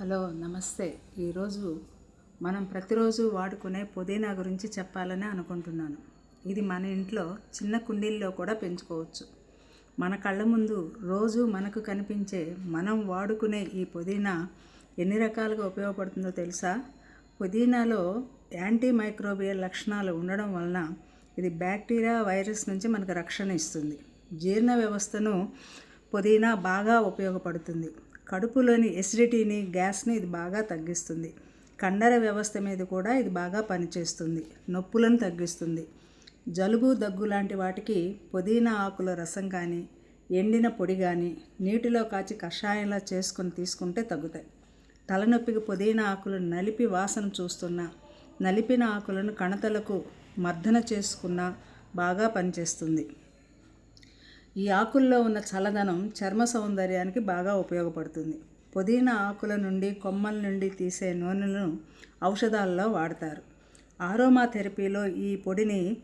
Hello నమస్తే. ఈరోజు మనం ప్రతిరోజు వాడుకునే పుదీనా గురించి చెప్పాలని అనుకుంటున్నాను. ఇది మన ఇంట్లో చిన్న కుండీల్లో కూడా పెంచుకోవచ్చు. మన కళ్ళ ముందు రోజు మనకు కనిపించే మనం వాడుకునే ఈ పుదీనా ఎన్ని రకాలుగా ఉపయోగపడుతుందో తెలుసా? పుదీనాలో యాంటీ మైక్రోబియల్ లక్షణాలు ఉండడం వలన ఇది బ్యాక్టీరియా వైరస్ నుంచి మనకు రక్షణ ఇస్తుంది. జీర్ణ వ్యవస్థను పుదీనా బాగా ఉపయోగపడుతుంది. కడుపులోని ఎసిడిటీని గ్యాస్ని ఇది బాగా తగ్గిస్తుంది. కండర వ్యవస్థ మీద కూడా ఇది బాగా పనిచేస్తుంది. నొప్పులను తగ్గిస్తుంది. జలుబు దగ్గు లాంటి వాటికి పుదీనా ఆకుల రసం కానీ ఎండిన పొడి కానీ నీటిలో కాచి కషాయంలా చేసుకొని తీసుకుంటే తగ్గుతాయి. తలనొప్పికి పుదీనా ఆకులను నలిపి వాసన చూస్తున్నా నలిపిన ఆకులను కణతలకు మర్దన చేసుకున్నా బాగా పనిచేస్తుంది. ఈ ఆకుల్లో ఉన్న చల్లదనం చర్మ సౌందర్యానికి బాగా ఉపయోగపడుతుంది. పుదీనా ఆకుల నుండి కొమ్మల నుండి తీసే నూనెలను ఔషధాల్లో వాడతారు. ఆరోమా థెరపీలో ఈ పొడిని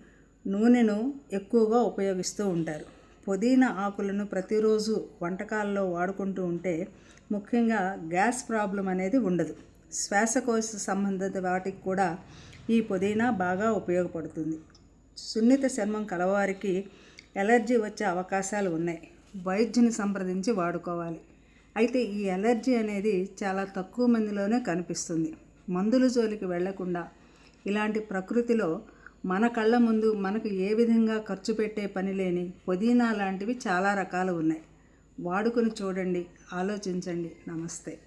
నూనెను ఎక్కువగా ఉపయోగిస్తూ ఉంటారు. పుదీనా ఆకులను ప్రతిరోజు వంటకాల్లో వాడుకుంటూ ఉంటే ముఖ్యంగా గ్యాస్ ప్రాబ్లం అనేది ఉండదు. శ్వాసకోశ సంబంధిత వాటికి కూడా ఈ పుదీనా బాగా ఉపయోగపడుతుంది. సున్నిత చర్మం కలవారికి ఎలర్జీ వచ్చే అవకాశాలు ఉన్నాయి. వైద్యుని సంప్రదించి వాడుకోవాలి. అయితే ఈ ఎలర్జీ అనేది చాలా తక్కువ మందిలోనే కనిపిస్తుంది. మందుల జోలికి వెళ్ళకుండా ఇలాంటి ప్రకృతిలో మన కళ్ళ ముందు మనకు ఏ విధంగా ఖర్చు పెట్టే పని లేని పుదీనా లాంటివి చాలా రకాలు ఉన్నాయి. వాడుకొని చూడండి ఆలోచించండి. నమస్తే.